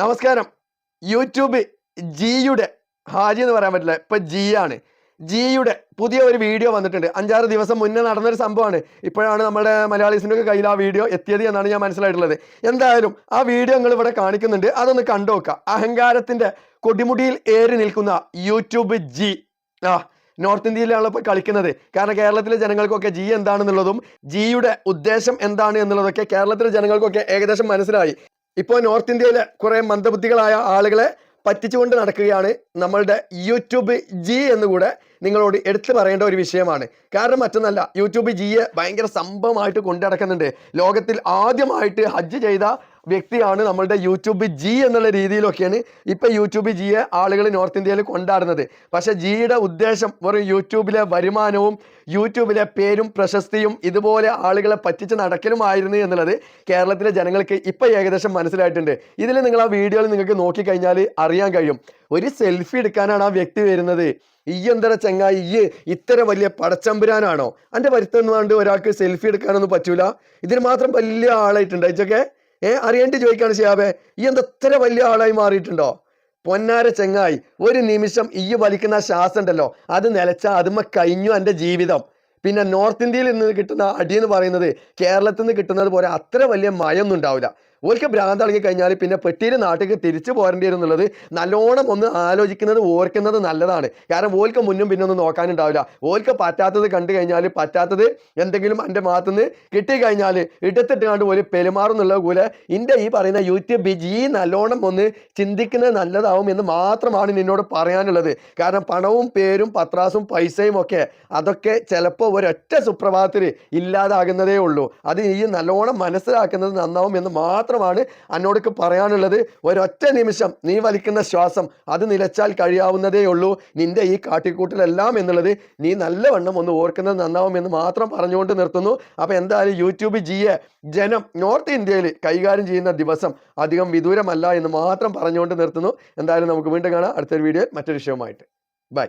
നമസ്കാരം. യൂട്യൂബ് ജിയുടെ ഹാജി എന്ന് പറയാൻ പറ്റില്ല. ഇപ്പൊ ജി ആണ്. ജിയുടെ പുതിയ ഒരു വീഡിയോ വന്നിട്ടുണ്ട്. അഞ്ചാറ് ദിവസം മുന്നേ നടന്നൊരു സംഭവമാണ്. ഇപ്പോഴാണ് നമ്മുടെ മലയാളീസിന്റെ ഒക്കെ കയ്യിൽ ആ വീഡിയോ എത്തിയത് എന്നാണ് ഞാൻ മനസ്സിലായിട്ടുള്ളത്. എന്തായാലും ആ വീഡിയോ നിങ്ങൾ ഇവിടെ കാണിക്കുന്നുണ്ട്. അതൊന്ന് കണ്ടു നോക്കുക. അഹങ്കാരത്തിന്റെ കൊടിമുടിയിൽ ഏറി നിൽക്കുന്ന യൂട്യൂബ് ജി. ആ നോർത്ത് ഇന്ത്യയിലാണ് ഇപ്പോൾ കളിക്കുന്നത്. കാരണം കേരളത്തിലെ ജനങ്ങൾക്കൊക്കെ ജി എന്താണെന്നുള്ളതും ജിയുടെ ഉദ്ദേശം എന്താണ് എന്നുള്ളതൊക്കെ കേരളത്തിലെ ജനങ്ങൾക്കൊക്കെ ഏകദേശം മനസ്സിലായി. ഇപ്പോൾ നോർത്ത് ഇന്ത്യയിലെ കുറേ മന്ദബുദ്ധികളായ ആളുകളെ പറ്റിച്ചുകൊണ്ട് നടക്കുകയാണ് നമ്മളുടെ യൂട്യൂബ് ജി എന്നുകൂടെ നിങ്ങളോട് എടുത്തു പറയേണ്ട ഒരു വിഷയമാണ്. കാരണം മറ്റൊന്നല്ല യൂട്യൂബ് ജിയെ ഭയങ്കര സംഭവമായിട്ട് കൊണ്ടു നടക്കുന്നുണ്ട് ലോകത്തിൽ ആദ്യമായിട്ട് ഹജ്ജ് ചെയ്ത വ്യക്തിയാണ് നമ്മളുടെ യൂട്യൂബ് ജി എന്നുള്ള രീതിയിലൊക്കെയാണ് ഇപ്പം യൂട്യൂബ് ജിയെ ആളുകൾ നോർത്ത് ഇന്ത്യയിൽ കൊണ്ടാടുന്നത്. പക്ഷേ ജിയുടെ ഉദ്ദേശം വെറും യൂട്യൂബിലെ വരുമാനവും യൂട്യൂബിലെ പേരും പ്രശസ്തിയും ഇതുപോലെ ആളുകളെ പറ്റിച്ച് നടക്കലുമായിരുന്നു എന്നുള്ളത് കേരളത്തിലെ ജനങ്ങൾക്ക് ഇപ്പം ഏകദേശം മനസ്സിലായിട്ടുണ്ട്. ഇതിൽ നിങ്ങൾ ആ വീഡിയോയിൽ നിങ്ങൾക്ക് നോക്കിക്കഴിഞ്ഞാൽ അറിയാൻ കഴിയും. ഒരു സെൽഫി എടുക്കാനാണ് ആ വ്യക്തി വരുന്നത്. ഈ എന്തര ചങ്ങായി ഈ ഇത്ര വലിയ പടച്ചമ്പുരാനാണോ? എന്റെ വരുത്തുന്നതുകൊണ്ട് ഒരാൾക്ക് സെൽഫി എടുക്കാനൊന്നും പറ്റൂല. ഇതിന് മാത്രം വലിയ ആളായിട്ടുണ്ട്. ഇതൊക്കെ ഏ അറിയേണ്ടി ചോദിക്കാണ് ഷിയാബെ ഈ എന്താ ഇത്ര വലിയ ആളായി മാറിയിട്ടുണ്ടോ? പൊന്നാര ചെങ്ങായി ഒരു നിമിഷം ഈ വലിക്കുന്ന ശ്വാസം ഉണ്ടല്ലോ അത് നിലച്ച അതുമ കഴിഞ്ഞു എന്റെ ജീവിതം. പിന്നെ നോർത്ത് ഇന്ത്യയിൽ നിന്ന് കിട്ടുന്ന അടി എന്ന് പറയുന്നത് കേരളത്തിൽ നിന്ന് കിട്ടുന്നത് പോലെ അത്ര വലിയ മയൊന്നും ഉണ്ടാവില്ല. ഓർക്ക് ഭ്രാന്ത് ഇളകി കഴിഞ്ഞാൽ പിന്നെ പെട്ടിയിൽ നാട്ടിലേക്ക് തിരിച്ചു പോരേണ്ടി വരും എന്നുള്ളത് നല്ലോണം ഒന്ന് ആലോചിക്കുന്നത് ഓർക്കുന്നത് നല്ലതാണ്. കാരണം ഓൽക്ക് മുന്നും പിന്നെ ഒന്നും നോക്കാനുണ്ടാവില്ല. ഓൽക്ക് പറ്റാത്തത് കണ്ടു കഴിഞ്ഞാൽ പറ്റാത്തത് എന്തെങ്കിലും എന്റെ ഭാഗത്തുനിന്ന് കിട്ടിക്കഴിഞ്ഞാൽ ഇടത്തിട്ട് കണ്ട് ഒരു പെരുമാറുന്നുള്ള പോലെ എന്റെ ഈ പറയുന്ന യൂട്യൂബ് ബിജി നല്ലോണം ഒന്ന് ചിന്തിക്കുന്നത് നല്ലതാവും എന്ന് മാത്രമാണ് നിന്നോട് പറയാനുള്ളത്. കാരണം പണവും പേരും പത്രാസും പൈസയും ഒക്കെ അതൊക്കെ ചിലപ്പോൾ ഒരൊറ്റ സുപ്രഭാതത്തിൽ ഇല്ലാതാകുന്നതേ ഉള്ളൂ. അത് ഈ നല്ലോണം മനസ്സിലാക്കുന്നത് നന്നാവും എന്ന് മാത്രമാണ് എന്നോടൊക്കെ പറയാനുള്ളത്. ഒരൊറ്റ നിമിഷം നീ വലിക്കുന്ന ശ്വാസം അത് നിലച്ചാൽ കഴിയാവുന്നതേ ഉള്ളൂ. നിന്റെ ഈ കാട്ടിക്കൂട്ടിലെല്ലാം എന്നുള്ളത് നീ നല്ലവണ്ണം ഒന്ന് ഓർക്കുന്നത് നന്നാവും എന്ന് മാത്രം പറഞ്ഞുകൊണ്ട് നിർത്തുന്നു. അപ്പോൾ എന്തായാലും യൂട്യൂബ് ജിയെ ജനം നോർത്ത് ഇന്ത്യയിൽ കൈകാര്യം ചെയ്യുന്ന ദിവസം അധികം വിദൂരമല്ല എന്ന് മാത്രം പറഞ്ഞുകൊണ്ട് നിർത്തുന്നു. എന്തായാലും നമുക്ക് വീണ്ടും കാണാം. അടുത്തൊരു വീഡിയോ മറ്റൊരു വിഷയവുമായിട്ട്. ബൈ.